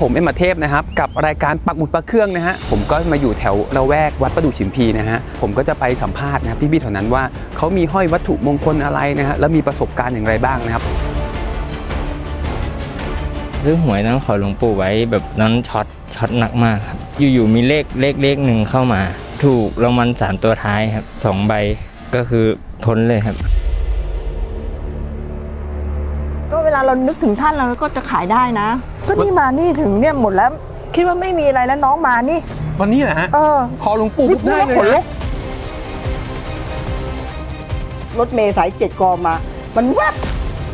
ผมเอ็มมาเทพนะครับกับรายการปักหมุดปักเครื่องนะฮะผมก็มาอยู่แถวละแวกวัดประดู่ฉิมพีนะฮะผมก็จะไปสัมภาษณ์นะครับพี่ๆแถวนั้นว่าเขามีห้อยวัตถุมงคลอะไรนะฮะแล้วมีประสบการณ์อย่างไรบ้างนะครับซื้อหวยนั้นขอหลวงปู่ไว้แบบนั้นช็อตช็อตหนักมากครับอยู่ๆมีเลขเลขเลขหนึ่งเข้ามา ถูกรางวัลสามตัวท้ายครับสองใบก็คือพ้นเลยครับก็เวลาเรานึกถึงท่านเราก็จะขายได้นะ ก็นี่มานี่ถึงเนี่ยหมดแล้ว คิดว่าไม่มีอะไรแล้วน้องมานี่ วันนี้นะฮะเออขอหลวงปู่นี่ได้เลยขนลุนะกรถเมย์สายเจ็ดกอมา มันแวบ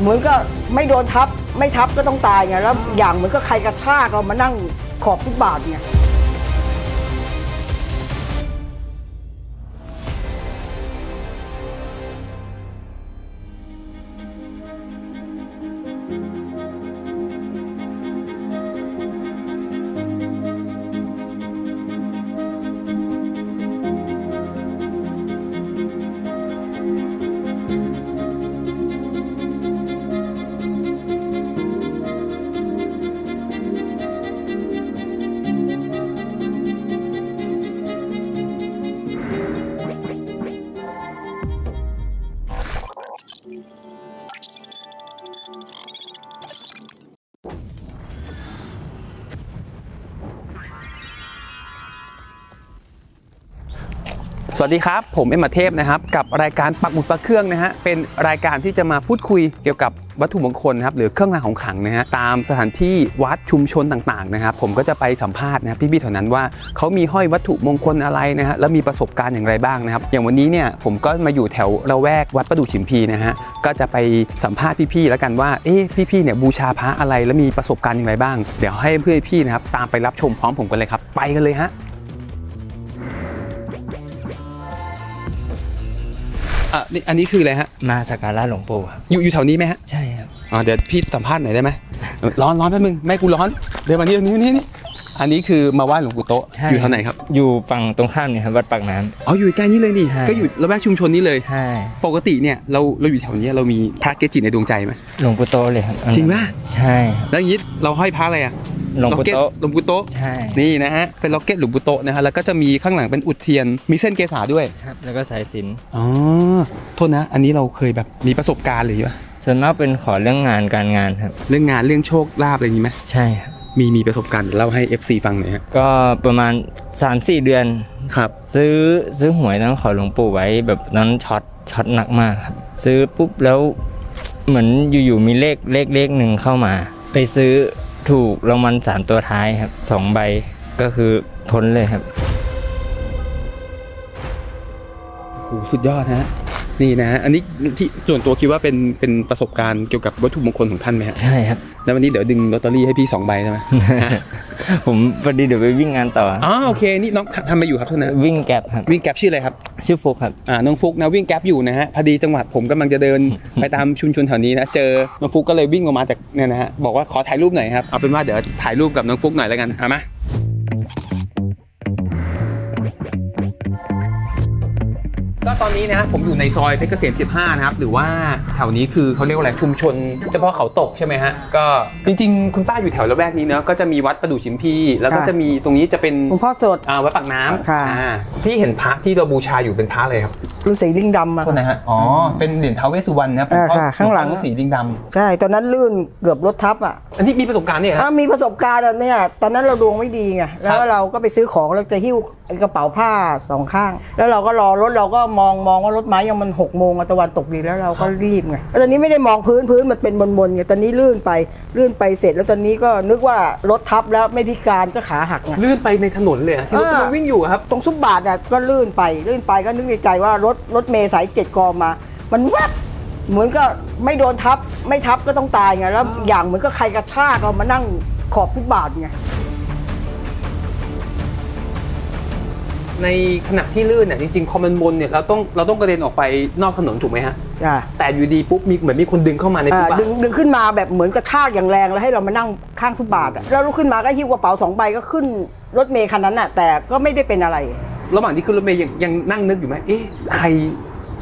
เหมือนก็ไม่โดนทับ ไม่ทับก็ต้องตายไงแล้วอย่างเหมือนก็ใครกระชากเรามานั่งขอบฟุตบาทไงส วัสดีครับ ผมเอ็มมาเทพนะครับ กับรายการปักหมุดปักเครื่องนะฮะเป็นรายการที่จะมาพูดคุยเกี่ยวกับวัตถุมงคลนะครับหรือเครื่องรางของขลังนะฮะตามสถานที่วัดชุมชนต่างๆนะครับผมก็จะไปสัมภาษณ์นะครับพี่ๆแถวนั้นว่าเขามีห้อยวัตถุมงคลอะไรนะฮะแล้วมีประสบการณ์อย่างไรบ้างนะครับอย่างวันนี้เนี่ยผมก็มาอยู่แถวละแวกวัดประดู่ฉิมพีนะฮะก็จะไปสัมภาษณ์พี่ๆแล้วกันว่าเอ๊ะพี่ๆเนี่ยบูชาพระอะไรแล้วมีประสบการณ์อย่างไรบ้าง เดี๋ยวให้เพื่อนพี่นะครับตามไปรับชมพร้อมผมกันเลยครับไปกันเลยฮะ อะนี่อันนี้คืออะไรฮะมาสักการะหลวงปู่ครับอยู่อยู่แถวนี้ไหมฮะใช่ครับอ่าเดี๋ยวพี่สัมภาษณ์หน่อยได้ไหมเออร้อนร้อนแป๊บนึงแม่กูร้อนเดี๋ยวมานี่นี่นี่นี่ อันนี้คือมาไหว้หลวงปู่โตะใช่ อยู่แถวไหนครับอยู่ฝั่งตรงข้ามเนี่ยครับวัดปากน้ำอ๋ออยู่ใกล้นี้เลยนี่ใช่ก็อยู่ระแวกชุมชนนี้เลยใช่ปกติเนี่ยเราเราอยู่แถวเนี้ยเรามีพระเกจิในดวงใจไหมหลวงปู่โตเลยครับอันนั้นจริงปะใช่ครับแล้วอย่างนี้เราห้อยพระอะไรอะหลวงปู่เก็ตโตหลวงปู่โตะใช่นี่นะฮะเป็นล็อกเก็ตหลวงปู่โตะนะฮะแล้วก็จะมีข้างหลังเป็นอุดเทียนมีเส้นเกษาด้วยครับแล้วก็สายสิญจนอ๋อโทษนะ อันนี้เราเคยแบบมีประสบการณ์หรือเปล่าส่วนมากเป็นขอเรื่องงานการงานครับ เรื่องงานเรื่องโชคลาภอะไรอย่างนี้ไหมใช่ครับ มีมีประสบการณ์เล่าให้ FC ฟังหน่อยฮะก็ประมาณ 3-4 เดือน ครับ ซื้อซื้อหวยนั้นขอหลวงปู่ไว้แบบนั้นช็อตช็อตหนักมากครับ ซื้อปุ๊บแล้วเหมือนอยู่ๆมีเลขเลขเลขหนึ่งเข้ามา ไปซื้อถูกรางวัลสามตัวท้ายครับสองใบก็คือพ้นเลยครับ โอ้โหสุดยอดฮะ นี่นะฮะอันนี้ที่ส่วนตัวคิดว่าเป็นเป็นประสบการณ์เกี่ยวกับวัตถุมงคลของท่านไหมฮะใช่ครับแล้ววันนี้เดี๋ยวดึงลอตเตอรี่ให้พี่สองใบได้ไหมผมพอดีเดี๋ยวไปวิ่งงานต่ออ๋อโอเคนี่น้องทำอะไรอยู่ครับท่านนะวิ่งแก๊ปครับวิ่งแก๊ปชื่ออะไรครับชื่อฟุกครับอ่าน้องฟุกนะวิ่งแก๊ปอยู่นะฮะพอดีจังหวะผมกำลังจะเดินไปตามชุมชนแถวนี้นะเจอน้องฟุกก็เลยวิ่งออกมาจากเนี่ยนะฮะบอกว่าขอถ่ายรูปหน่อยครับเอาเป็นว่าเดี๋ยวถ่ายรูปกับน้องฟุกหน่อยแล้วกันเอามา ตอนนี้นะฮะผมอยู่ในซอยเพชรเกษม15 นะครับ หรือว่าแถวนี้คือเขาเรียกว่าอะไรชุมชน เฉพาะเขาตกใช่ไหมฮะก็จริงๆ คุณป้าอยู่แถวละแวกนี้เนอะก็จะมีวัดประดู่ชิมพีแล้วก็ค่ะ จะมีตรงนี้จะเป็นหลวงพ่อสด อ่าวัดปากน้ำค่ะ อ่าที่เห็นพระที่เราบูชาอยู่เป็นพระอะไรครับ ฤาษีลิงดำอะโทษนะฮะ อ๋อ เป็นเหรียญท้าวเวสสุวรรณนะครับอ่าค่ะข้างหลังลวพ่อฤาษีดิงดใช่ ตอนนั้นลื่นเกือบรถทับอะำอันนี้มีประสบการณ์เนี่ยคถ้ารับมีประสบการณ์อะเนี่ยตอนนั้นเราดวงไม่ดีไงแล้วเราก็ไปซื้อของแล้วจะหิ้วไอ้กระเป๋าผ้าสองข้าง แล้วเราก็รอรถเราก็มองมองว่ารถไม้ยังมันหกโมงอะตะวันตกดีแล้วเราก็รีบไงแล้วตอนนี้ไม่ได้มองพื้นพื้นมันเป็นบนๆไงตอนนี้ลื่นไปลื่นไปเสร็จ แล้วตอนนี้ก็นึกว่ารถทับแล้วไม่พิการก็ขาหักไง ลื่นไปในถนนเลยอะที่รถอ่า กำลังวิ่งอยู่อะครับ ตรงซุปบาทเนี่ยก็ลื่นไปลื่นไปก็นึกในใจว่ารถรถเมย์สายเจ็ดกอมา มันแวบเหมือนก็ไม่โดนทับ ไม่ทับก็ต้องตายไง แล้วอย่างเหมือนก็ใครกระชากเรามานั่งขอบฟุตบาทไง ในขณะที่ลื่นเนี่ยจริงๆพอมันบนเนี่ยเราต้องเราต้องกระเด็นออกไปนอกถนนถูกไหมฮะจ้ะแต่อยู่ดีปุ๊บมีเหมือนมีคนดึงเข้ามาในอ่าฟุตบาทดึงดึงขึ้นมาแบบเหมือนกระชากอย่างแรงแล้วให้เรามานั่งข้างฟุตบาทอะแล้วลุกขึ้นมาก็หิ้วกระเป๋าสองใบก็ขึ้นรถเมย์คันนั้นน่ะแต่ก็ไม่ได้เป็นอะไร ระหว่างที่ขึ้นรถเมย์ยังยังนั่งนึกอยู่ไหมเอ๊ะใคร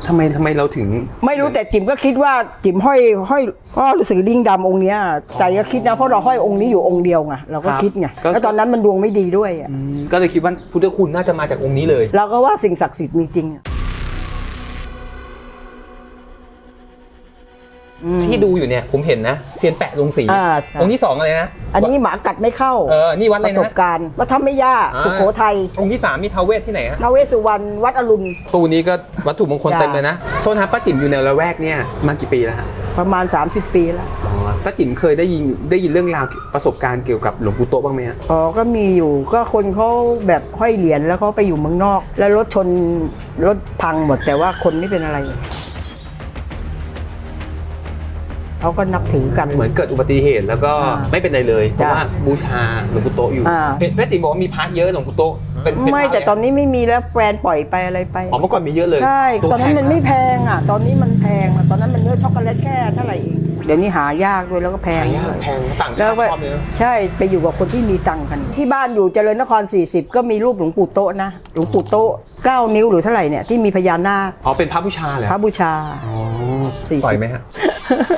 ทำไมทำไมเราถึง ไม่รู้แต่จิ๋มก็คิดว่าจิ๋มห้อยห้อยก็ฤาษีลิงดำองค์เนี้ยใจก็คิดนะเพราะเราห้อยองค์นี้อยู่องค์เดียวไงเราก็คิดไงแล้วตอนนั้นมันดวงไม่ดีด้วยอะอืมก็เลยคิดว่าพุทธคุณน่าจะมาจากองค์นี้เลย เราก็ว่าสิ่งศักดิ์สิทธิ์มีจริงอะ ที่ดูอยู่เนี่ยผมเห็นนะเซียนแปะลงสีอ่า องค์ที่สองอะไรนะอันนี้หมากัดไม่เข้าเออนี่วัดอะไรประสนะบการณ์วัดธรรมยาอ่า สุโขทัยองค์ที่สามมีท้าวเวสที่ไหนฮะท้าวเวสสุวรรณวัดอรุณ ตูนี้ก็วัตถุมงคลจ้ะ เต็มเลยนะ โทษนะครับป้าจิ๋มอยู่ในละแวกเนี่ยมากี่ปีแล้วฮะประมาณ 30 ปีแล้วอ๋อป้าจิ๋มเคยได้ยินได้ยินเรื่องราวประสบการณ์เกี่ยวกับหลวงปู่โตะบ้างไหมฮะอ๋อก็มีอยู่ก็คนเขาแบบห้อยเหรียญแล้วเขาไปอยู่เมืองนอก แล้วรถชนรถพังหมดแต่ว่าคนไม่เป็นอะไร เขาก็นับถือกัน เหมือนเกิดอุบัติเหตุแล้วก็อ่าไม่เป็นไรเลยเพราะจ้ะว่าบูชาหลวงปู่โตะอยู่อ่าเห็นแม่จิ๋มบอกว่ามีพระเยอะหลวงปู่โตะเป็นเป็นไม่พระแต่เลยตอนนี้ไม่มีแล้วแฟนปล่อยไปอะไรไปอ๋อเมื่อก่อนมีเยอะเลยใช่วตอนนั้นมันไม่แพแพงอะ ตอนนี้มันแพงอะตอนนั้นมันเนื้อช็อกโกแลตแค่เท่าไหร่เองเดี๋ยวนี้หายากด้วยแล้วก็แพงงหายากด้วยแพงต่างแล้ชาวติก็ชอบเลยนะใช่ไปอยู่กับคนที่มีตังค์กัน ที่บ้านอยู่เจริญนคร 40 ก็มีรูปหลวงปู่โตะนะหลวงปู่โตะ9นิ้วหรือเท่าไหร่เนี่ยที่มีพญานาคอ๋อเป็นพระบูชาเหรอพระบูชาอ๋อสี่สิบปล่อยไหมฮะ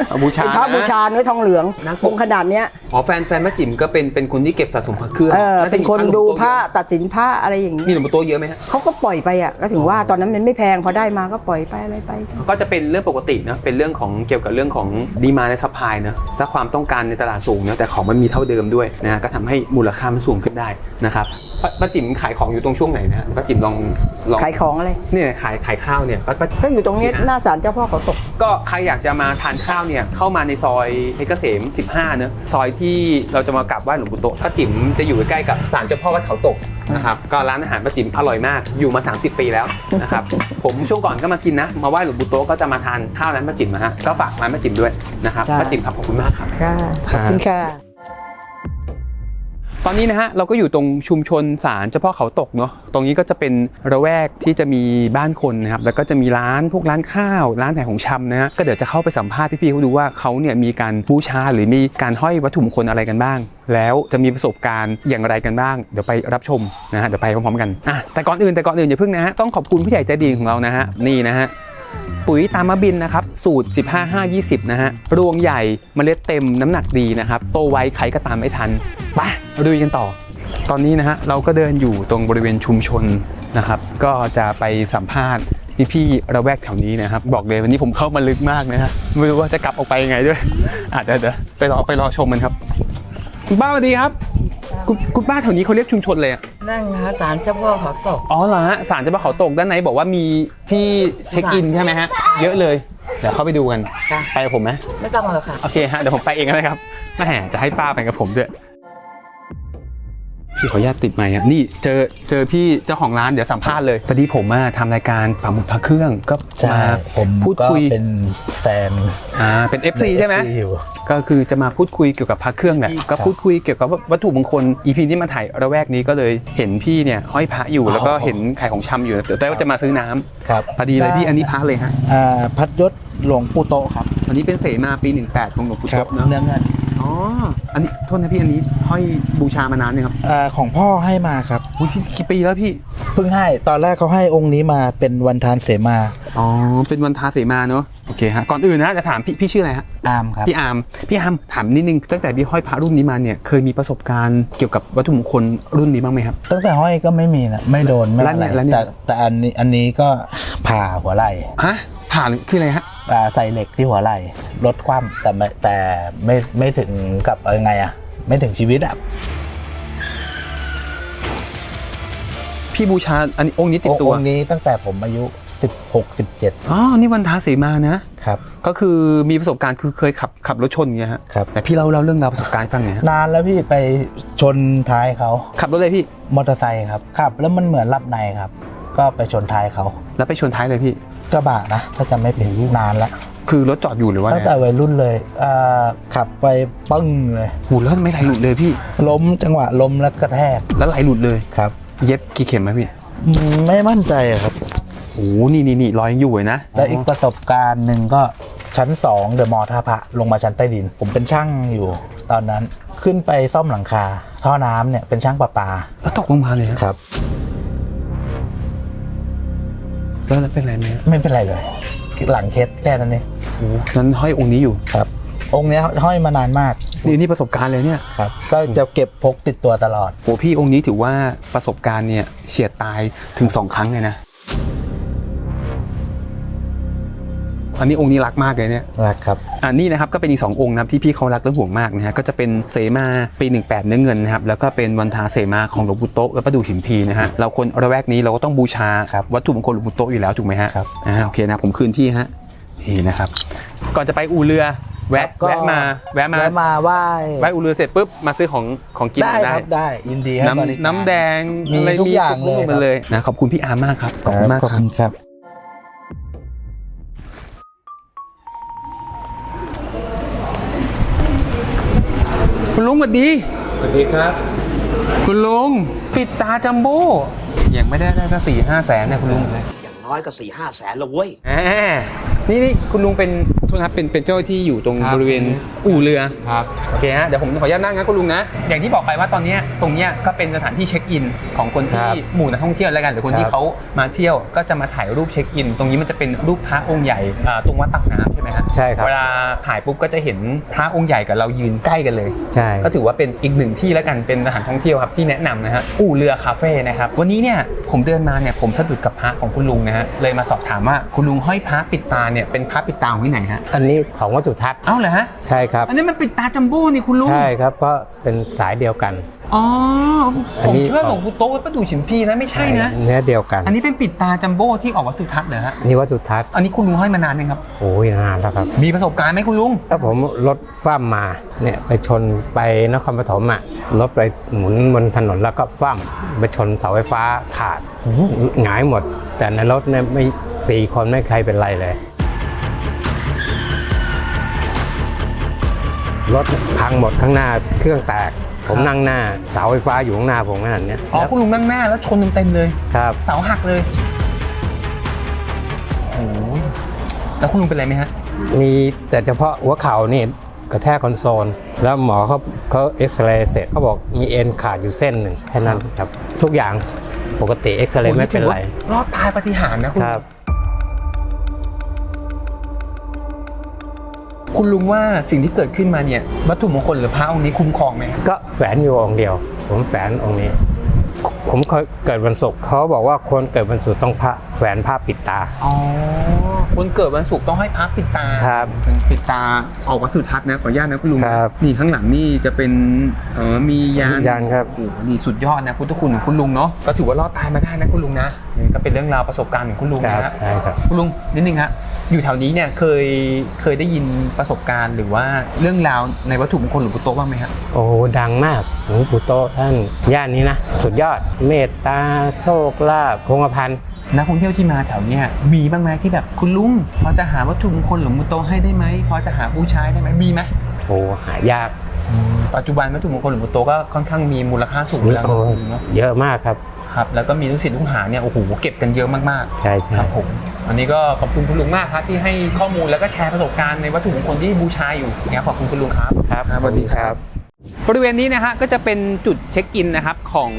เอาบูชาเป็นพระนะบูชาเนื้อทองเหลืองนักปกองค์ขนาดเนี้ยอ๋อแฟนแฟนแม่จิ๋มก็เป็นเป็นคนที่เก็บสะสมพระเครื่องเออน่าจะเป็นมีคนหลวงดูปู่โตพระเยอตัดสินพระอะไรอย่างนี้มีหลวงปู่โตเยอะไหมฮะเขาก็ปล่อยไปอะก็ถึงว่าตอนนั้นมันไม่แพงพอได้มาก็ปล่อยไปอะไรไป ก็จะเป็นเรื่องปกตินะเป็นเรื่องของเกี่ยวกับเรื่องของดีมาในซัพพลายเนอะถ้าความต้องการในตลาดสูงเนอะแต่ของมันมีเท่าเดิมด้วยนะฮะก็ทำให้มูลค่ามันสูงขึ้นได้นะครับ ป้าป้าจิ๋มขายของอยู่ตรงช่วงไหนนะฮะป้าจิ๋มลองลองขายของอะไรเนี่ยขายขายข้าวเนี่ยป้าป้า ก็อยู่ตรงนี้หน้าศาลเจ้าพ่อเขาตก ก็ใครอยากจะมาทานข้าวเนี่ยเข้ามาในซอยเพชรเกษม 15 เนอะซอยที่เราจะมากราบไหว้หลวงปู่โตะป้าจิ๋มจะอยู่ใกล้ๆกับศาลเจ้าพ่อวัดเขาตกนะครับก็ร้านอาหารป้าจิ๋มอร่อยมากอยู่มา 30 ปีแล้วนะครับ ผมช่วงก่อนก็มากินนะมาไหว้หลวงปู่โตะก็จะมาทานข้าวร้านป้าจิ๋มนะฮะก็ฝากร้านป้าจิ๋มด้วยนะครับจ้ะป้าจิ๋มครับขอบคุณมากครับ ค่ะขอบคุณค่ะ ตอนนี้นะฮะเราก็อยู่ตรงชุมชนศาลเจ้าพ่อเขาตกเนาะตรงนี้ก็จะเป็นระแวกที่จะมีบ้านคนนะครับแล้วก็จะมีร้านพวกร้านข้าว ร้านขายของชำนะฮะก็เดี๋ยวจะเข้าไปสัมภาษณ์พี่ๆเขาดูว่าเขาเนี่ยมีการบูชาหรือมีการห้อยวัตถุมงคลอะไรกันบ้าง แล้วจะมีประสบการณ์อย่างไรกันบ้าง เดี๋ยวไปรับชมนะฮะเดี๋ยวไปพร้อมๆกันอะแต่ก่อนอื่นแต่ก่อนอื่นอย่าเพิ่งนะฮะต้องขอบคุณผู้ใหญ่ใจดีของเรานะฮะนี่นะฮะ ปุ๋ยตามะบินนะครับ สูตร 15 5 20 นะฮะ รวงใหญ่เมล็ดเต็มน้ำหนักดีนะครับ โตไวใครก็ตามไม่ทันปเราดูกันต่อ ตอนนี้นะฮะ เราก็เดินอยู่ตรงบริเวณชุมชนนะครับ ก็จะไปสัมภาษณ์พี่ๆระแวกแถวนี้นะครับ บอกเลยวันนี้ผมเข้ามาลึกมากนะฮะไม่รู้ว่าจะกลับออกไปยังไงด้วยอาจจะเดี๋ยวไปรอไปรอชมมันครับ คุณป้าสวัสดีครับคุณคุณป้าแถวนี้เขาเรียกชุมชนเลยอะนั่นไงศาลเจ้าพ่อเขาตกอ๋อเหรอฮะศาลเจ้าพ่อเขาตกด้านในบอกว่ามีที่เช็คอินใช่ไหมฮะ เยอะเลย เดี๋ยวเข้าไปดูกันจ้ะไปกับผมไหมไม่ต้องเลยค่ะ โอเคฮะ เดี๋ยวผมไปเองนะครับแม่จะให้ป้าไปกับผมด้วย พี่ขออนุญาตติดไมค์อะนี่เจอเจอพี่เจ้าของร้านเดี๋ยวสัมภาษณ์เลยพอดีผมมาทำรายการปลาหมึกพระเครื่องก็ใช่มาผมพูดก็คุยเป็นแฟน อ่าเป็น FC ใช่ไหม FC อยู่ ก็คือจะมาพูดคุยเกี่ยวกับพระเครื่องแหละก็พูดคุยเกี่ยวกับวัตถุมงคลอีพีที่มาถ่ายระแวกนี้ก็เลยเห็นพี่เนี่ยห้อยพระอยู่แล้วก็เห็นขายของชำอยู่แต่แต่ว่าจะมาซื้อน้ำครับพอดีเลยพี่อันนี้พระเลยฮะ อ่าพัดยศ หลวงปู่โตะครับอันนี้เป็นเสมาปี 18 ของหลวงปู่ครัโตะเนาะเนื้อเงินอ๋ออันนี้โทษนะพี่อันนี้ห้อยบูชามานานเนี่ยงครับอ่าของพ่อให้มาครับอุ้ยพี่กี่ปีแล้วพี่เพิ่งให้ตอนแรกเขาให้องค์นี้มาเป็นวันทานเสมาอ๋อเป็นวันทาเสมาเนาะโอเคฮะก่อนอื่นนะจะถามพี่พี่ชื่ออะไรฮะ อามครับ พี่อาร์มพี่อาร์มถามนิดนึง ตั้งแต่พี่ห้อยพระรุ่นนี้มาเนี่ย เคยมีประสบการณ์เกี่ยวกับวัตถุมงคลรุ่นนี้บ้างไหมครับ ตั้งแต่ห้อยก็ไม่มีนะไม่โดนไม่แล้วอะเนี่ไรยแล้วเนี่ย แต่แต่อันนี้อันนี้ก็ผ่าหัวไหล่ฮะผ่านคืออะไรฮะอ่า ใส่เหล็กที่หัวไหล่ลดความแต่ไม่แต่ไม่ไม่ถึงกับเออไงอะไม่ถึงชีวิตอะพี่บูชาอันนี้องค์นี้ติดตัวองค์นี้ตั้งแต่ผมอายุ 16 17อ๋อนี่วันทาเสมานะครับก็คือมีประสบการณ์คือเคยขับขับรถชนอย่างเงี้ยฮะครับแต่พี่เล่าเล่าเรื่องราวประสบการณ์ให้ฟังหน่อยฮะนานแล้วพี่ไปชนท้ายเขาขับรถเลยพี่มอเตอร์ไซค์ครับขับ แล้วมันเหมือนหลับในครับ ก็ไปชนท้ายเขาแล้วไปชนท้ายเลยพี่ กระบะนะถ้าจำไม่ผิดนานแล้วคือรถจอดอยู่หรือว่าตั้งไงแต่วัยรุ่นเลยอ่าขับไปปึ้งเลย หูแล้วไม่ไหลหลุดเลยพี่ ล้มจังหวะล้มแล้วกระแทกแล้วไหลหลุดเลย ครับเย็บกี่เข็มไหมพี่อืมไม่มั่นใจอะครับ โอ้โหนี่นี่นี่รอยยังอยู่เลยนะและอีกประสบการณ์หนึ่งก็ชั้น2เดอะมอท่าพระลงมาชั้นใต้ดิน ผมเป็นช่างอยู่ ตอนนั้นขึ้นไปซ่อมหลังคา ท่อน้ำเนี่ยเป็นช่างประปา แล้วตกลงมาเลยฮะครับ แล้วเป็นไรไหมฮะไม่เป็นไรเลย หลังเคสแค่นั้นเองโอ้นั้นห้อยองค์นี้อยู่ครับ องค์เนี้ยห้อยมานานมากนี่นี่ประสบการณ์เลยเนี่ยครับก็จะเก็บพกติดตัวตลอดโอ้พี่องค์นี้ถือว่าประสบการณ์เนี่ยเฉียดตายถึงสองครั้งเลยนะ อันนี้องค์นี้รักมากเลยเนี่ยนะครับอันนี้นะครับก็เป็นอีกสององค์นะครับที่พี่เขารักและห่วงมากนะฮะก็จะเป็นเสมาปี 18 เนื้อเงินนะครับแล้วก็เป็นวันทาเสมาของหลวงปู่โตะและประดูฉิมพีนะฮะเราคนระแวกนี้เราก็ต้องบูชาครับวัตถุมงคลหลวงปู่โตะอยู่แล้วถูกไหมฮะครับอ่าโอเคนะผมคืนพี่ฮะนี่นะครับ ก่อนจะไปอู่เรือแวะก็แวะมาแวะมาแวะมาไหว้แวะอู่เรือเสร็จปุ๊บมาซื้อของของกินได้ได้ครับได้ยินดีให้บริการน้ำน้ำแดงมีอะไรทุกอย่างครบเลยหมดเลยนะขอบคุณพี่อาร์มากครับขอบคุณมากขอบครับ ลุงสวัสดี สวัสดีครับ คุณลุงปิดตาจัมโบ้ยังไม่ได้ได้ตั้งสี่ห้าแสนเนี่ยคุณลุงอย่างน้อยก็สี่ห้าแสนละเว้ย อ่านี่นี่คุณลุงเป็นโทษนะครับเป็นเป็นเจ้าที่อยู่ตรงครับบริเวณ อู่เรือครับโอเคฮะเดี๋ยวผมขออนุญาตนั่งนะคุณลุงนะ อย่างที่บอกไปว่าตอนเนี้ยตรงเนี้ยก็เป็นสถานที่เช็คอินของคนที่ครับหมู่นักท่องเที่ยวแล้วกันหรือคนที่ครับเขามาเที่ยวก็จะมาถ่ายรูปเช็คอิน ตรงนี้มันจะเป็นรูปพระองค์ใหญ่อ่าตรงวัดปากน้ำใช่ไหมฮะใช่ครับเวลาถ่ายปุ๊บก็จะเห็นพระองค์ใหญ่กับเรายืนใกล้กันเลยใช่ก็ถือว่าเป็นอีกหนึ่งที่แล้วกันเป็นสถานท่องเที่ยวครับที่แนะนำนะฮะอู่เรือคาเฟ่นะครับวันนี้เนี่ยผมเดินมาเนี่ยผมสะดุดกับพระของคุณลุงนะฮะเลยมาสอบถามว่าคุณลุงห้อยพระปิดตาเนี่ยเป็นพระปิดตาของที่ไหนฮะอันนี้ของวัดสุทัศน์เอ้าเหรอฮะใช่ครับอันนี้มันปิดตาจัมโบ้นี่คุณลุง ใช่ครับ เพราะเป็นสายเดียวกัน อ๋ออัผนมนี้คิดว่าหลวงปู่โต๊ะวัดประดู่ฉิมพีนะไม่ใช่นะ เนื้อเดียวกัน อันนี้เป็นปิดตาจัมโบ้ที่ออกวัดสุทัศน์เหรอฮะนี่วัดสุทัศน์ อันนี้คุณลุงห้อยมานานยังครับ โอ้ยนานแล้วครับ มีประสบการณ์ไหมคุณลุงถ้าผมรถฟ้ามมาเนี่ยไปชนไปนครปฐมอะรถไปหมุนบนถนนแล้วก็ฟ้ามไปชนเสาไฟฟ้าขาดหงายหมด แต่ในรถเนี่ยไม่สี่คนไม่ใครเป็นไรเลย รถพังหมดข้างหน้าเครื่องแตก ผมนั่งหน้าเสาไฟฟ้าอยู่ข้างหน้าผมขนาดเนี้ยอ๋อคุณลุงนั่งหน้าแล้วชนเต็มๆเลย ครับ เสาหักเลยโอ้โหแล้วคุณลุงเป็นอะไรไหมฮะ มีแต่เฉพาะหัวเข่านี่กระแทกคอนโซล แล้วหมอเขาเขาเอ็กซเรย์เสร็จเขาบอกมีเอ็นขาดอยู่เส้นหนึ่งแค่นั้นครับ ทุกอย่างปกติเอ็กซเรย์ไม่เป็นไร รอดตายปาฏิหาริย์นะคุณครับ คุณลุงว่าสิ่งที่เกิดขึ้นมาเนี่ยวัตถุมงคลหรือพระองค์นี้คุ้มครองไหมครับก็แฝนอยู่องค์เดียว ผมแฝนองค์นี้ ผมเคยเกิดวันศุกร์เขาบอกว่าคนเกิดวันศุกร์ต้องพระแฝนผ้าปิดตาอ๋อคนเกิดวันศุกร์ต้องให้พระปิดตาครับปิดตาออกวัดสุทัศน์นะขออนุญาตนะคุณลุงครับนี่ข้างหลังนี่จะเป็นเออมียานยานครับโอ้โหนี่สุดยอดนะพุทธคุณของคุณลุงเนาะก็ถือว่ารอดตายมาได้นะคุณลุงนะนี่ก็เป็นเรื่องราวประสบการณ์ของคุณลุงครันะบฮะใช่ครับคุณลุงนิดนึงฮะ อยู่แถวนี้เนี่ยเคยเคยได้ยินประสบการณ์ หรือว่าเรื่องราวในวัตถุมงคลหลวงปู่โตะบ้างไหมฮะโอ้โหดังมากหลวงปู่โตะท่านย่านนี้นะ สุดยอดเมตตาโชคลาภคงกระพันนักท่องเที่ยวที่มาแถวเนี้ยมีบ้างไหมที่แบบคุณลุงพอจะหาวัตถุมงคลหลวงปู่โตะให้ได้ไหมพอจะหาบูชาได้ไหมมีไหมโอ้หายาก ปัจจุบันวัตถุมงคลหลวงปู่โตะก็ค่อนข้างมีมูลค่าสูงแล้วโอ้เนาะเยอะมากครับ ครับแล้วก็มีลูกศิษย์ลูกหาเนี่ยโอ้โหเก็บกันเยอะมากใช่ใช่ๆครับผมวันนี้ก็ขอบคุณคุณลุงมากครับที่ให้ข้อมูลแล้วก็แชร์ประสบการณ์ในวัตถุมงคลที่บูชาอยู่นะครับขอบคุณคุณลุงครับครับสวัสดีครับ บริเวณนี้นะฮะก็จะเป็นจุดเช็คอินนะครับของ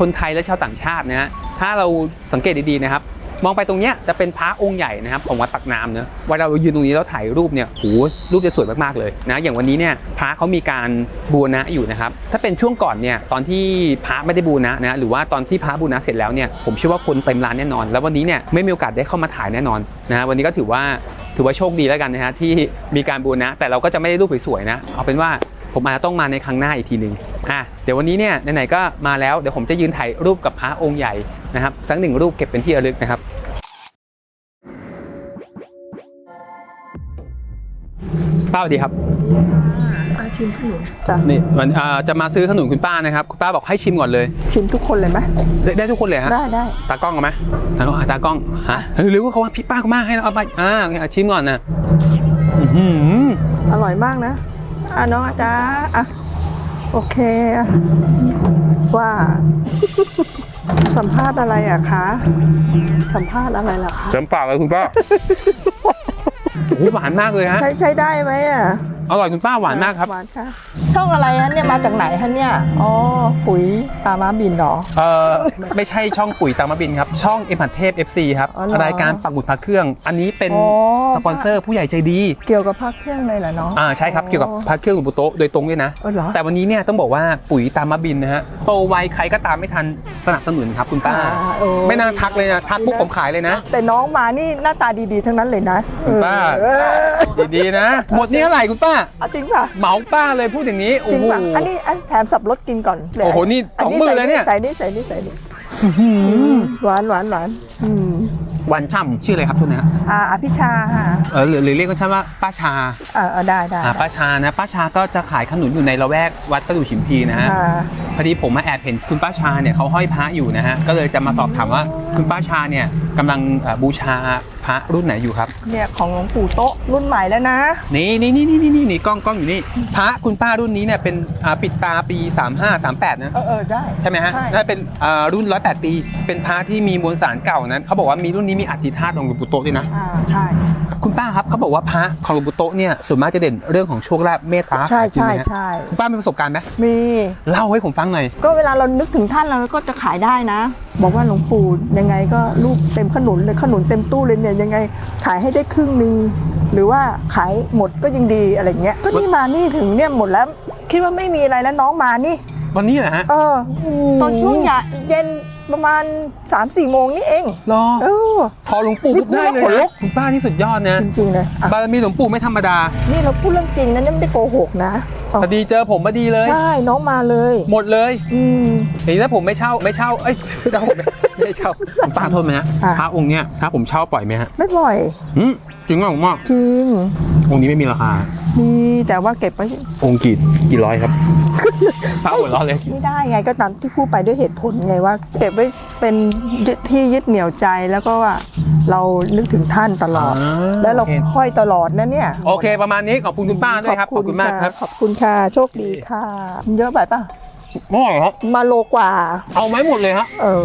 คนไทยและชาวต่างชาตินะฮะถ้าเราสังเกตดีๆนะครับ มองไปตรงเนี้ยจะเป็นพระองค์ใหญ่นะครับของวัดปักน้ำเนอะวลาเรายืนตรงนี้แล้วถ่ายรูปเนี่ยโหรูปจะสวยมากๆเลยนะอย่างวันนี้เนี่ยพระเขามีการบูรณะอยู่นะครับถ้าเป็นช่วงก่อนเนี่ยตอนที่พระไม่ได้บูรณะนะหรือว่าตอนที่พระบูรณะเสร็จแล้วเนี่ยผมเชื่อว่าคนเต็มร้านแน่นอน แล้ววันนี้เนี่ยไม่มีโอกาสได้เข้ามาถ่ายแน่นอนนะฮะวันนี้ก็ถือว่าถือว่าโชคดีแล้วกันนะฮะที่มีการบูรณะแต่เราก็จะไม่ได้รูปสวยๆนะเอาเป็นว่าผมอาจจะต้องมาในครั้งหน้าอีกทีหนึ่งอะเดี๋ยววันนี้เนี่ยไหนๆก็มาแล้วเดี๋ยวผมจะยืนถ่ายรูปกับพระองค์ใหญ่นะครับสักหนึ่งรูปเก็บเป็นที่ระลึกนะครับ ป้าสวัสดีครับอาชิมขนมจ้ะนี่วันอ่าจะมาซื้อขนมคุณป้านะครับ คุณป้าบอกให้ชิมก่อนเลย ชิมทุกคนเลยไหมได้ได้ทุกคนเลยฮะได้ได้ตากล้องเอาไหมตากล้องอะตากล้องฮะเฮ้ยหรือว่าเขาว่าพี่ป้าเขามาให้เราเอาไปอ่าโอเคอะชิมก่อนนะอื้อหืออร่อยมากนะอะน้องอาจารย์อะโอเคอะว่า สัมภาษณ์อะไรอะคะ สัมภาษณ์อะไรล่ะคะ เติมปากเลยคุณป้า โอ้โหหวานมากเลยฮะ ใช้ใช้ได้ไหมอะอร่อยคุณป้าหวานมากครับหวานค่ะช่องอะไรฮะเนี่ยมาจากไหนฮะเนี่ยอ๋อปุ๋ยตามาบินเหรอเออไม่ใช่ช่องปุ๋ยตามมาบินครับ ช่องเอ็มพันเทพ FC ครับอ๋อเหรอรายการปักหมุดพระเครื่อง อันนี้เป็นอ๋อสปอนเซอร์ผู้ใหญ่ใจดี เกี่ยวกับภาคเครื่องเลยเหรอเนาะอ่าใช่ครับเกี่ยวกับพระเครื่องหลวงปู่โตะโดยตรงด้วยนะเออเหรอแต่วันนี้เนี่ยต้องบอกว่าปุ๋ยตามมาบินนะฮะโตไวใครก็ตามไม่ทันสนับสนุนครับคุณป้าอ่าเออไม่น่าทักเลยนะทักปุ๊บผมขายเลยนะ แต่น้องมานี่หน้าตาดีๆ ทั้งนั้นเลยนะคุณป้าเออดีๆนะ หมดนี่เท่าไหร่คุณป้าเอาจริงป่ะเหมาป้าเลยพูดอย่างนี้โอ้จริงโหป่ะอันนี้อันแถมสับรสกินก่อนโอ้โหนี่สองมือเลยเนี่ยใส่นี่ใส่นี่ใส่นี่หวานหวานหวานอืมวันช่ำชื่ออะไรครับทุกนะฮะอ่าอภิชาค่ะเออหรือหรือเรียกกันช่ว่าป้าชาอ่าเอาได้ได้อ่าป้าชานะป้าชาก็จะขายขนุนอยู่ในละแวกวัดประดู่ฉิมพีนะฮะ อ่า พอดีผมมาแอบเห็นคุณป้าชาเนี่ยเขาห้อยพระอยู่นะฮะ ก็เลยจะมาสอบถามว่าคุณป้าชาเนี่ยกำลังเอ่อบูชา พระรุ่นไหนอยู่ครับ เนี่ยของหลวงปู่โต๊ะรุ่นใหม่แล้วนะ นี่นี่นี่นี่นี่นี่กล้องกล้องอยู่นี่ พระคุณป้ารุ่นนี้เนี่ยเป็นอ่าปิดตาปี 35 38 นะ เออเออได้ ใช่ไหมฮะใช่ น่าจะเป็นอ่ารุ่น 108 ปี เป็นพระที่มีมวลสารเก่านั้นเขาบอกว่ามีรุ่นนี้มีอธิธาตุของหลวงปู่โตะด้วยนะ อ่าใช่ คุณป้าครับเขาบอกว่าพระของหลวงปู่โตะเนี่ยส่วนมากจะเด่นเรื่องของโชคลาภเมตตาใช่จริงใช่ไหมฮะใช่คุณป้ามีประสบการณ์ไหมมี เล่าให้ผมฟังหน่อย ก็เวลาเรานึกถึงท่านเราก็จะขายได้นะ บอกว่าหลวงปู่ยังไงก็ลูกเต็มขนุนเลยขนุนเต็มตู้เลยเนี่ยยังไงขายให้ได้ครึ่งหนึ่งหรือว่าขายหมดก็ยังดีอะไรเงี้ยก็นี่มานี่ถึงเนี่ยหมดแล้ว คิดว่าไม่มีอะไรแล้วน้องมานี่วันนี้เหรอฮะเออตอนช่วงเย็น ประมาณ3ามสี่โมงนี่เองรอเออพอหลวงปู่ปุ๊บได้เลยขนลุนะก คุณป้านี่สุดยอดนะจริงๆเลยอะบารมีหลวงปู่ไม่ธรรมดานี่เราพูดเรื่องจริงนะเนี่ยไม่ได้โกหกนะอ๋อพอดีเจอผมพอดีเลย ใช่น้องมาเลย หมดเลยอืม อย่างนี้ถ้าผมไม่เช่าไม่เช่าเอ้ยถ้าผมไม่ไม่ได้เช่าคุณป้าโทษไหมนะค่ะ พระองค์เนี้ยถ้าผมเช่าปล่อยไหมฮะไม่ปล่อยหืมจริงเหรอผมว่าจริง องค์นี้ไม่มีราคา มีแต่ว่าเก็บไว้องค์กี่กี่ร้อยครับ ป้าหัวเราะเลย ไม่ได้ไงก็ตามที่พูดไปด้วยเหตุผลไงว่า เก็บไว้เป็นที่ยึดเหนี่ยวใจแล้วก็ว่าเรานึกถึงท่านตลอด อ่าแล้วเราโอเคห้อยตลอดนะเนี่ยโอเค ประมาณนี้ขอบคุณคุณป้าด้วยครับขอบคุณมากครับขอบคุณค่ะโชคดีค่ะ เยอะไปป่ะไม่ไหวครับ มาโลกว่า เอาไหมหมดเลยครับเออ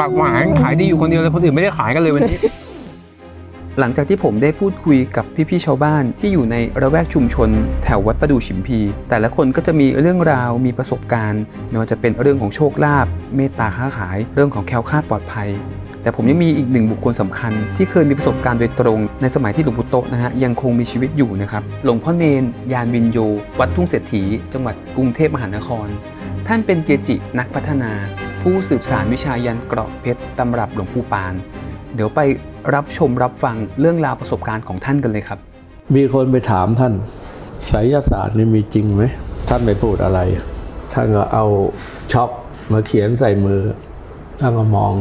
ปากหวานขายดีอยู่คนเดียวเลยคนอื่นไม่ได้ขายกันเลยวันนี้ หลังจากที่ผมได้พูดคุยกับพี่ๆชาวบ้านที่อยู่ในระแวกชุมชน แถววัดประดู่ฉิมพี แต่ละคนก็จะมีเรื่องราวมีประสบการณ์ไม่ว่าจะเป็นเรื่องของโชคลาภเมตตาค้าขาย เรื่องของแคล้วคลาดปลอดภัย แต่ผมยังมีอีกหนึ่งบุคคลสำคัญ ที่เคยมีประสบการณ์โดยตรง ในสมัยที่หลวงปู่โตนะฮะยังคงมีชีวิตอยู่นะครับหลวงพ่อเนนยานวินโย วัดทุ่งเศรษฐี จังหวัดกรุงเทพมหานคร ท่านเป็นเกจินักพัฒนา ผู้สืบสารวิชายันเกราะเพชรตำรับหลวงปู่ปาน เดี๋ยวไปรับชมรับฟังเรื่องราวประสบการณ์ของท่านกันเลยครับ มีคนไปถามท่านไสยศาสตร์นี่มีจริงไหม ท่านไม่พูดอะไร ท่านก็เอาช็อกมาเขียนใส่มือ ท่านก็มอง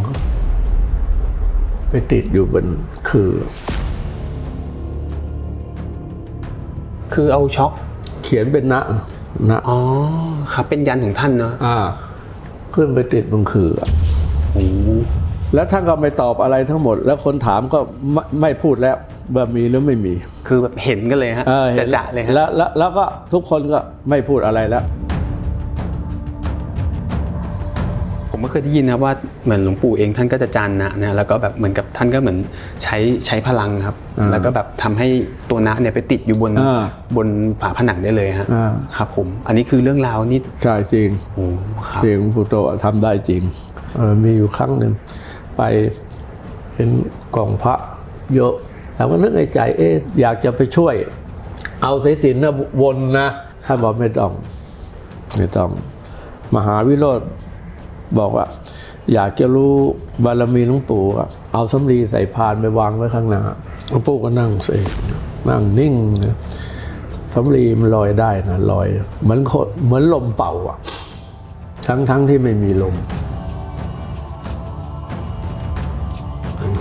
ไปติดอยู่บนคือ คือเอาช็อกเขียนเป็นนะนะอ๋อครับเป็นยันของท่านเนาะอ่า ขึ้นไปติดบนคืออะ แล้วท่านก็ไม่ตอบอะไรทั้งหมด แล้วคนถามก็ไม่ไม่พูดแล้วว่ามีหรือไม่มี คือแบบเห็นกันเลยฮะออห็จะนจะเลยฮะแล้วแล้วแล้วก็ทุกคนก็ไม่พูดอะไรแล้วผมก็เคยได้ยินนะว่าเหมือนหลวงปู่เองท่านก็จะจานนะนะแล้วก็แบบเหมือนกับท่านก็เหมือนใช้ใช้พลังครับอ่าแล้วก็แบบทำให้ตัวนะเนี่ยไปติดอยู่บนอ่าบนฝาผนังได้เลยฮะอ่าครับผมอันนี้คือเรื่องราวนี่ใช่จริงโอ้ครับเสียงหลวงปู่โตะทำได้จริงเออมีอยู่ครั้งหนึ่ง ไปเห็นกล่องพระเยอะเราก็นึกในใจเอ๊ะอยากจะไปช่วย เอาสายสินนะวนนะท่านบอกไม่ต้องไม่ต้อง มหาวิโรธบอกว่า อยากจะรู้บารมีหลวงปู่อะเอาสำลีใส่พานไปวางไว้ข้างหน้าหลวงปู่ก็นั่งเสกนั่งนิ่งนะสำลีมันลอยได้นะลอยเหมือนโคเหมือนลมเป่าอะทั้งทั้งที่ไม่มีลม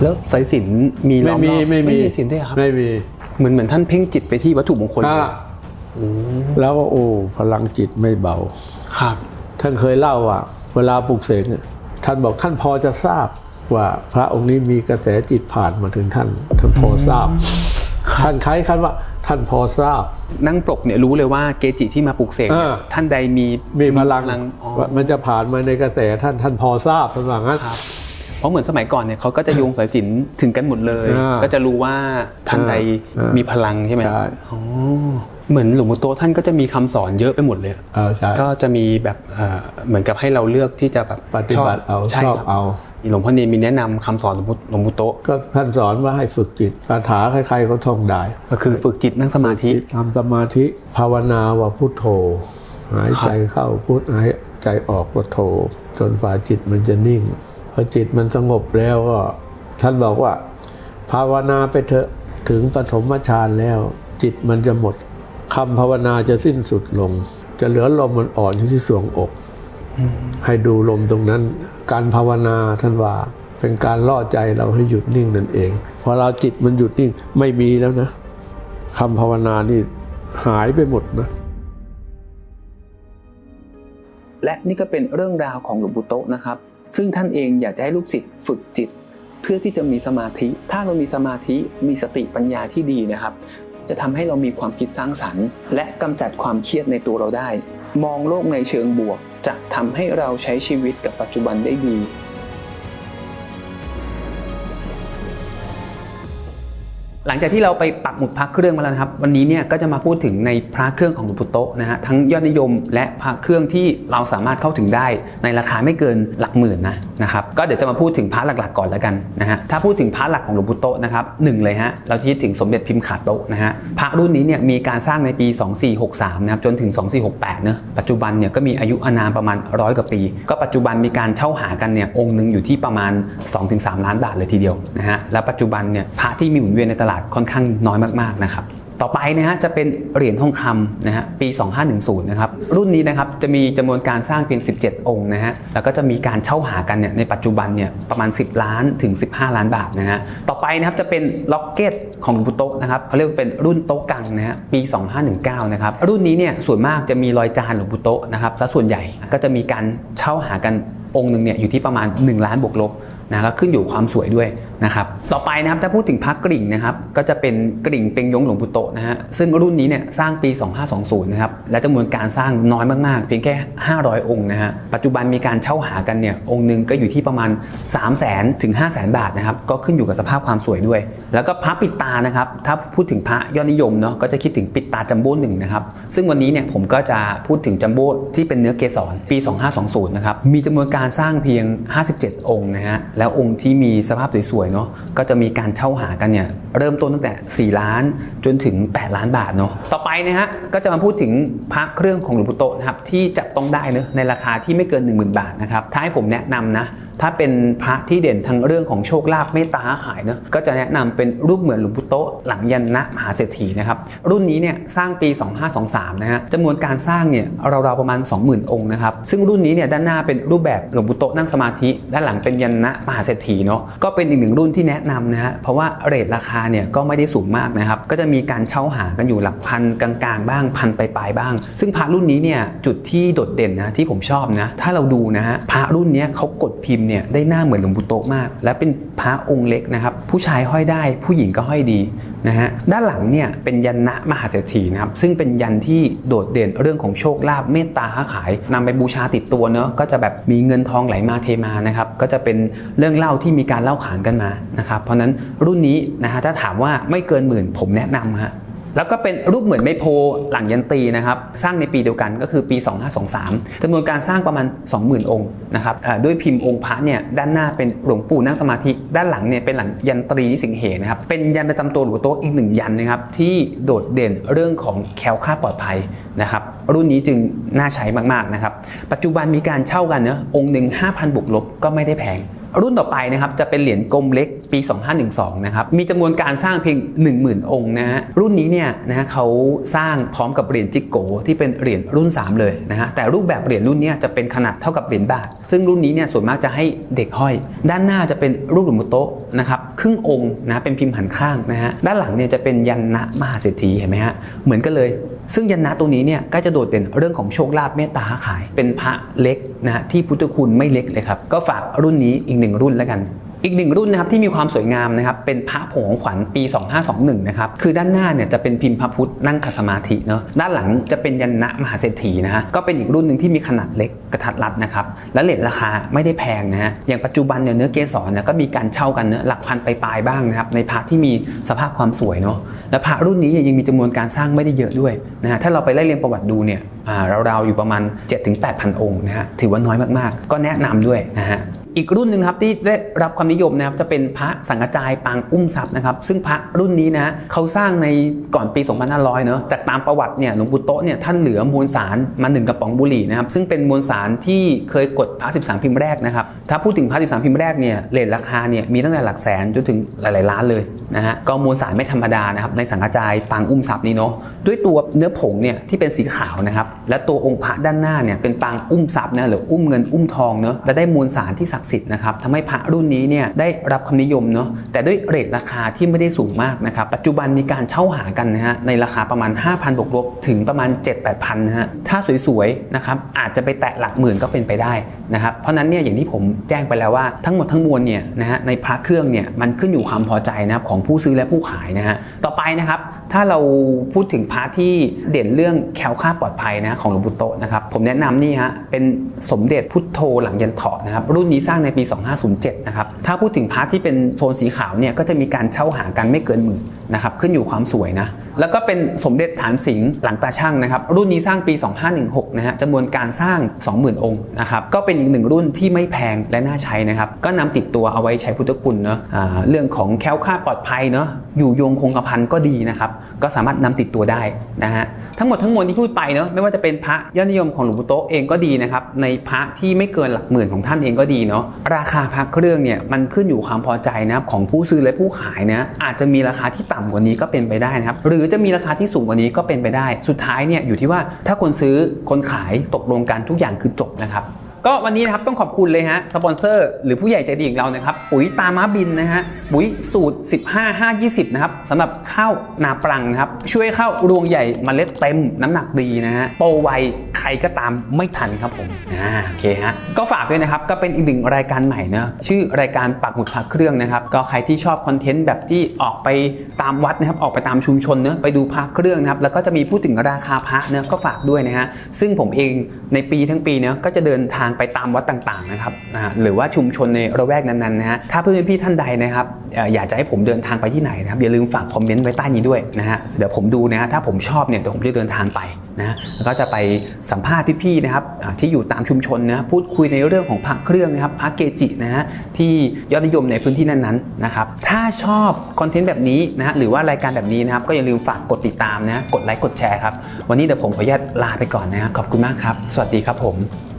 แล้วสายสิญจนมีล้ไม่อมมีรอบไม่มีสิญจนด้วยเหรอครับ ไม่มีเหมือนเหมือนท่านเพ่งจิตไปที่วัตถุมงคลอ่าแล้วก็โอ้พลังจิตไม่เบา ครับ ท่านเคยเล่าว่าเวลาปลุกเสกเนี่ยท่านบอกท่านพอจะทราบว่าพระองค์นี้มีกระแสจิตผ่านมาถึงท่าน ท่านพอทราบ ท่านคล้ายคันว่า ท่านพอทราบ นั่งปลกเนี่ยรู้เลยว่าเกจิที่มาปลุกเสกเนี่ยเออ ท่านใดมีมีพลังอ๋อ ว่ามันจะผ่านมาในกระแสท่านท่านพอทราบท่านว่างั้นครับ เพราะเหมือนสมัยก่อนเนี่ยเขาก็จะโยงสายสิญจนถึงกันหมดเลยอ่าก็จะรู้ว่าท่านใดอ่ามีมีพลังใช่ไหมใช่อ๋อเหมือนหลวงปู่โตะท่านก็จะมีคำสอนเยอะไปหมดเลยเออใช่ก็จะมีแบบเอ่อเหมือนกับให้เราเลือกที่จะแบบปฏิบัติเอาใช่ชอบครับเอาหลวงพ่อเนมมีแนะนำคำสอนหลวงปู่หลวงปู่โตะก็ท่านสอนว่าให้ฝึกจิตคาถาใครๆก็ท่องได้ ก็คือฝึกจิตนั่งสมาธิทำสมาธิภาวนาว่าพุทโธหายใจเข้าพุทหายใจออกก็โธจนฝ่าจิตมันจะนิ่ง พอจิตมันสงบแล้วก็ ท่านบอกว่า ภาวนาไปเถอะถึงปฐมฌานแล้ว จิตมันจะหมดคำภาวนาจะสิ้นสุดลง จะเหลือลมมันอ่อนอยู่ที่สวงอก ให้ดูลมตรงนั้น การภาวนาท่านว่า เป็นการล่อใจเราให้หยุดนิ่งนั่นเองพอเราจิตมันหยุดนิ่งไม่มีแล้วนะคำภาวนานี่หายไปหมดนะและนี่ก็เป็นเรื่องราวของหลวงปู่โตนะครับ ซึ่งท่านเองอยากจะให้ลูกศิษย์ฝึกจิต เพื่อที่จะมีสมาธิ ถ้าเรามีสมาธิมีสติปัญญาที่ดีนะครับ จะทำให้เรามีความคิดสร้างสรรค์ และกำจัดความเครียดในตัวเราได้ มองโลกในเชิงบวก จะทำให้เราใช้ชีวิตกับปัจจุบันได้ดี หลังจากที่เราไปปักหมุดพระเครื่องมาแล้วนะครับ วันนี้เนี่ยก็จะมาพูดถึงในพระเครื่องของหลวงปู่โตนะฮะทั้งยอดนิยมและพระเครื่องที่เราสามารถเข้าถึงได้ในราคาไม่เกินหลักหมื่นนะนะครับก็เดี๋ยวจะมาพูดถึงพระหลักๆก่อนแล้วกันนะฮะถ้าพูดถึงพระหลักของหลวงปู่โตนะครับหนึ่งเลยฮะเราจะคิดถึงสมเด็จพิมพ์ขาดโตนะฮะพระรุ่นนี้เนี่ยมีการสร้างในปี 2463นะครับจนถึง 2468เนอะปัจจุบันเนี่ยก็มีอายุอานามประมาณร้อยกว่าปี ก็ปัจจุบันมีการเช่าหากันเนี่ยองค์หนึ่งอยู่ที่ประมาณ 2-3 ล้านบาทเลยทีเดียวนะฮะและปัจจุบันเนี่ยพระที่มีหมุนเวียนในตลาดค่อนข้างน้อยมากๆนะครับต่อไปนะฮะจะเป็นเหรียญทองคำนะฮะปี 2510 นะครับรุ่นนี้นะครับจะมีจำนวนการสร้างเพียง 17 องค์นะฮะแล้วก็จะมีการเช่าหากันเนี่ยในปัจจุบันเนี่ยประมาณ 10 ล้านถึง 15 ล้านบาทนะฮะต่อไปนะครับจะเป็นล็อกเก็ตของหลวงปู่โตะนะครับเขาเรียกเป็นรุ่นโต๊ะกังนะฮะปี 2519 นะครับรุ่นนี้เนี่ยส่วนมากจะมีรอยจานหลวงปู่โตะนะครับซะส่วนใหญ่ก็จะมีการเช่าหากันองค์หนึ่งเนี่ยอยู่ที่ประมาณ 1 ล้านบวกลบนะก็ขึ้นอยู่ความสวยด้วย นะครับต่อไปนะครับถ้าพูดถึงพระกริ่งนะครับก็จะเป็นกริ่งเป็งยงหลวงปู่โตนะฮะซึ่งรุ่นนี้เนี่ยสร้างปี 2520 นะครับและจำนวนการสร้างน้อยมากๆ เพียงแค่ 500 องค์นะฮะปัจจุบันมีการเช่าหากันเนี่ยองค์หนึ่งก็อยู่ที่ประมาณ 3 0 0 0 0 0ถึง5 0 0 0 0 0 บาทนะครับก็ขึ้นอยู่กับสภาพความสวยด้วย แล้วก็พระปิดตานะครับถ้าพูดถึงพระยอดนิยมเนาะก็จะคิดถึงปิดตาจัมโบ้หนึ่งนะครับซึ่งวันนี้เนี่ยผมก็จะพูดถึงจัมโบ้ที่เป็นเนื้อเกสรปี 2520 นะครับมีจำนวนการสร้างเพียง 57 องค์นะฮะแล้วองค์ที่มีสภาพสวยเนาะก็จะมีการเช่าหากันเนี่ยเริ่มต้นตั้งแต่ 4 ล้านจนถึง 8 ล้านบาทเนาะต่อไปนะฮะก็จะมาพูดถึงพระเครื่องของหลวงปู่โตนะครับที่จับต้องได้เนอะในราคาที่ไม่เกิน 10,000 บาทนะครับถ้าให้ผมแนะนำนะถ้าเป็นพระที่เด่นทั้งเรื่องของโชคลาภเมตตาขายเนอะก็จะแนะนำเป็นรูปเหมือนหลวงปู่โตหลังยันนะมหาเศรษฐีนะครับรุ่นนี้เนี่ยสร้างปี 2523 นะฮะจำนวนการสร้างเนี่ยราวๆประมาณ 20,000 องค์นะครับซึ่งรุ่นนี้เนี่ยด้านหน้าเป็นรูปแบบหลวงปู่โตนั่งสมาธิ ด้านหลังเป็นยันนะมหาเศรษฐีเนาะก็เป็นอีกหนึ่งรุ่นที่แนะนำนะฮะเพราะว่าเรทราคาเนี่ยก็ไม่ได้สูงมากนะครับก็จะมีการเช่าหากันอยู่หลักพันกลางๆ บ้างพันปลายๆบ้าง ซึ่งพระรุ่นนี้เนี่ยจุดที่โดดเด่นนะที่ผมชอบนะถ้าเราดูนะฮะพระรุ่นนี้เขากดพิมพ์เนี่ยได้หน้าเหมือนหลวงปู่โตะมาก และเป็นพระองค์เล็กนะครับ ผู้ชายห้อยได้ผู้หญิงก็ห้อยดีนะฮะด้านหลังเนี่ยเป็นยันนะมหาเศรษฐีนะครับซึ่งเป็นยันที่โดดเด่นเรื่องของโชคลาภเมตตาค้าขายนำไปบูชาติดตัวเนอะก็จะแบบมีเงินทองไหลมาเทมานะครับก็จะเป็นเรื่องเล่าที่มีการเล่าขานกันมานะครับเพราะฉะนั้นรุ่นนี้นะฮะถ้าถามว่าไม่เกินหมื่นผมแนะนำฮะ แล้วก็เป็นรูปเหมือนไมโพหลังยันตีนะครับ สร้างในปีเดียวกันก็คือปี 2523จำนวนการสร้างประมาณ 20,000 องค์นะครับด้วยพิมพ์องค์พระเนี่ยด้านหน้าเป็นหลวงปู่นั่งสมาธิ ด้านหลังเนี่ยเป็นหลังยันตรีนิสิงเหนะครับ เป็นยันประจำตัวหลวงโต๊ะอีกหนึ่งยันนะครับ ที่โดดเด่นเรื่องของแคล้วคลาดปลอดภัยนะครับรุ่นนี้จึงน่าใช้มากๆนะครับ ปัจจุบันมีการเช่ากันเนะองค์หนึ่ง5,000 บวกลบก็ไม่ได้แพง รุ่นต่อไปนะครับจะเป็นเหรียญกลมเล็กปี 2512 นะครับ มีจำนวนการสร้างเพียง 10,000 องค์นะฮะ รุ่นนี้เนี่ยนะเขาสร้างพร้อมกับเหรียญจิกโกที่เป็นเหรียญรุ่น 3 เลยนะฮะ แต่รูปแบบเหรียญรุ่นนี้จะเป็นขนาดเท่ากับเหรียญบาท ซึ่งรุ่นนี้เนี่ยส่วนมากจะให้เด็กห้อย ด้านหน้าจะเป็นรูปหลวงปู่โตะนะครับครึ่งองค์นะเป็นพิมพ์หันข้างนะฮะ ด้านหลังเนี่ยจะเป็นยันนะมหาเศรษฐีเห็นไหมฮะ เหมือนกันเลย ซึ่งยันนะตรงนี้เนี่ยก็จะโดดเด่นเรื่องของโชคลาภเมตตาขาย เป็นพระเล็กนะฮะที่พุทธคุณไม่เล็กเลยครับ ก็ฝากรุ่นนี้อีกหนึ่งรุ่นแล้วกัน อีกหนึ่งรุ่นนะครับที่มีความสวยงามนะครับเป็นพระผงของขวัญปี 2521 นะครับคือด้านหน้าเนี่ยจะเป็นพิมพ์พระพุทธนั่งขัดสมาธิเนาะด้านหลังจะเป็นยันนะมหาเศรษฐีนะฮะก็เป็นอีกรุ่นหนึ่งที่มีขนาดเล็กกระทัดรัดนะครับและเลทราคาไม่ได้แพงนะฮะอย่างปัจจุบันเนี่ยเนื้อเกสรเนี่ยก็มีการเช่ากันเนื้อหลักพันไปปลายบ้างนะครับในพระที่มีสภาพความสวยเนาะและพระรุ่นนี้ยังมีจำนวนการสร้างไม่ได้เยอะด้วยนะฮะถ้าเราไปไล่เรียงประวัติดูเนี่ยอ่าราๆอยู่ประมาณ 7-8,000 องค์นะฮะถือว่าน้อยมากๆ ก็แนะนำด้วยนะฮะ อีกรุ่นหนึ่งครับที่ได้รับความนิยมนะครับจะเป็นพระสังกจายปางอุ้มทรัพย์นะครับ ซึ่งพระรุ่นนี้นะเขาสร้างในก่อนปี 2500 เนอะจากตามประวัติเนี่ยหลวงปู่โตเนี่ยท่านเหลือมวลสารมาหนึ่งกระป๋องบุหรี่นะครับซึ่งเป็นมวลสารที่เคยกดพระ 13 พิมพ์แรกนะครับถ้าพูดถึงพระ 13 พิมพ์แรกเนี่ยเลทราคาเนี่ยมีตั้งแต่หลักแสนจนถึงหลายๆล้านเลยนะฮะก็มวลสารไม่ธรรมดานะครับในสังกจายปางอุ้มทรัพย์นี้เนาะด้วยตัวเนื้อผงเนี่ยที่เป็นสีขาวนะครับ และตัวองค์พระด้านหน้าเนี่ยเป็นปางอุ้มทรัพย์นะหรืออุ้มเงินอุ้มทองเนาะและได้มวลสารที่ศักดิ์สิทธิ์นะครับทำให้พระรุ่นนี้เนี่ยได้รับความนิยมเนาะแต่ด้วยเรทราคาที่ไม่ได้สูงมากนะครับ ปัจจุบันมีการเช่าหากันนะฮะในราคาประมาณ 5,000บวกลบถึงประมาณ 7-8,000นะฮะถ้าสวยๆนะครับอาจจะไปแตะหลักหมื่นก็เป็นไปได้นะครับเพราะฉะนั้นเนี่ยอย่างที่ผมแจ้งไปแล้วว่าทั้งหมดทั้งมวลเนี่ยนะฮะในพระเครื่องเนี่ยมันขึ้นอยู่ความพอใจนะครับของผู้ซื้อและผู้ขายนะฮะต่อไปนะครับ ถ้าเราพูดถึงพระที่เด่นเรื่องแคล้วคลาดปลอดภัยนะของหลวงปู่โตะนะครับผมแนะนำนี่ฮะเป็นสมเด็จพุทโธหลังยันเถาะนะครับรุ่นนี้สร้างในปี 2507 นะครับถ้าพูดถึงพระที่เป็นโซนสีขาวเนี่ยก็จะมีการเช่าหากันไม่เกินหมื่นนะครับขึ้นอยู่ความสวยนะแล้วก็เป็นสมเด็จฐานสิงห์หลังตาช่างนะครับ รุ่นนี้สร้างปี 2516 นะฮะจำนวนการสร้าง 20,000 องค์นะครับก็เป็นอีกหนึ่งรุ่นที่ไม่แพงและน่าใช้นะครับ ก็นำติดตัวเอาไว้ใช้พุทธคุณเนาะะเรื่องของแคล้วคลาดปลอดภัยเนาะอยู่โยงคงกระพันก็ดีนะครับ ก็สามารถนำติดตัวได้นะฮะ ทั้งหมดทั้งมวลที่พูดไปเนาะไม่ว่าจะเป็นพระยอดนิยมของหลวงปู่โตะเองก็ดีนะครับในพระที่ไม่เกินหลักหมื่นของท่านเองก็ดีเนาะราคาพระเครื่องเนี่ยมันขึ้นอยู่ความพอใจนะครับของผู้ซื้อและผู้ขายนะอาจจะมีราคาที่ต่ำกว่านี้ก็เป็นไปได้นะครับหรือจะมีราคาที่สูงกว่านี้ก็เป็นไปได้ สุดท้ายเนี่ยอยู่ที่ว่าถ้าคนซื้อคนขายตกลงกันทุกอย่างคือจบนะครับ ก็วันนี้นะครับต้องขอบคุณเลยฮะสปอนเซอร์หรือผู้ใหญ่ใจดีของเรานะครับปุ๋ยตาม้าบินนะฮะปุ๋ยสูตร 15 5 20 นะครับสำหรับข้าวนาปรังนะครับช่วยข้าวรวงใหญ่มเมล็ดเต็มน้ำหนักดีนะฮะโตไวใครก็ตามไม่ทันครับผมอ่าโอเคฮะก็ฝากด้วยนะครับก็เป็นอีกหนึ่งรายการใหม่เนะชื่อรายการปักหมุดพระเครื่องนะครับก็ใครที่ชอบคอนเทนต์แบบที่ออกไปตามวัดนะครับออกไปตามชุมชนเนะไปดูพระเครื่องนะครับแล้วก็จะมีพูดถึงราคาพระเนะก็ฝากด้วยนะฮะซึ่งผมเองในปีทั้งปีเนะก็จะเดินทางไปตามวัดต่างๆนะครับหรือว่าชุมชนในระแวกนั้นๆนะฮะถ้าเพื่อนๆพี่ท่านใดนะครับอยากจะให้ผมเดินทางไปที่ไหนนะครับอย่าลืมฝากคอมเมนต์ไว้ใต้นี้ด้วยนะฮะเดี๋ยวผมดูนะฮะถ้าผมชอบเนี่ยเดี๋ยวผมจะเดินทางไปนะแล้วก็จะไปสัมภาษณ์พี่ๆนะครับที่อยู่ตามชุมชนนะพูดคุยในเรื่องของพระเครื่องนะครับพระเกจินะฮะที่ยอดนิยมในพื้นที่นั้นๆนะครับถ้าชอบคอนเทนต์แบบนี้นะฮะหรือว่ารายการแบบนี้นะครับก็อย่าลืมฝากกดติดตามนะกดไลค์กดแชร์ครับวันนี้เดี๋ยวผมขออนุญาตลาไปก่อนนะครับขอบคุณมากครับ สวัสดีครับผม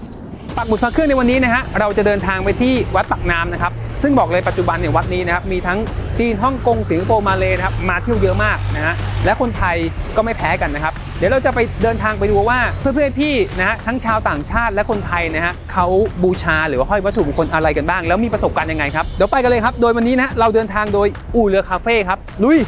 ปักหมุดพระเครื่องในวันนี้นะฮะเราจะเดินทางไปที่วัดปักน้ำนะครับ ซึ่งบอกเลยปัจจุบันเนี่ยวัดนี้นะครับมีทั้งจีนฮ่องกงสิงคโปร์มาเลยนะครับมาเที่ยวเยอะมากนะฮะและคนไทยก็ไม่แพ้กันนะครับ เดี๋ยวเราจะไปเดินทางไปดูว่าเพื่อนๆพี่นะฮะทั้งชาวต่างชาติและคนไทยนะฮะเขาบูชาหรือว่าห้อยวัตถุมงคลอะไรกันบ้าง แล้วมีประสบการณ์ยังไงครับเดี๋ยวไปกันเลยครับโดยวันนี้นะเราเดินทางโดยอู่เรือคาเฟ่ครับลุย